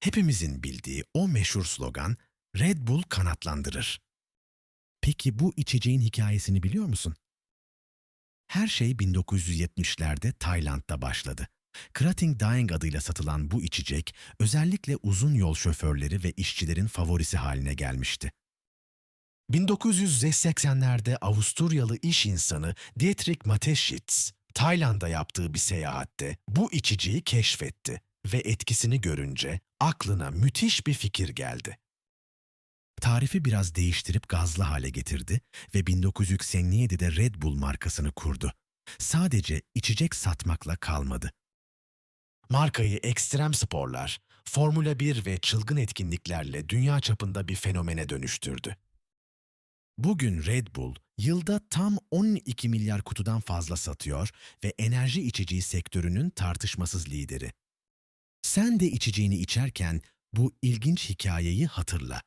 Hepimizin bildiği o meşhur slogan Red Bull kanatlandırır. Peki bu içeceğin hikayesini biliyor musun? Her şey 1970'lerde Tayland'da başladı. Krating Daeng adıyla satılan bu içecek özellikle uzun yol şoförleri ve işçilerin favorisi haline gelmişti. 1980'lerde Avusturyalı iş insanı Dietrich Mateschitz, Tayland'a yaptığı bir seyahatte bu içeceği keşfetti ve etkisini görünce aklına müthiş bir fikir geldi. Tarifi biraz değiştirip gazlı hale getirdi ve 1987'de Red Bull markasını kurdu. Sadece içecek satmakla kalmadı. Markayı ekstrem sporlar, Formula 1 ve çılgın etkinliklerle dünya çapında bir fenomene dönüştürdü. Bugün Red Bull yılda tam 12 milyar kutudan fazla satıyor ve enerji içeceği sektörünün tartışmasız lideri. Sen de içeceğini içerken bu ilginç hikayeyi hatırla.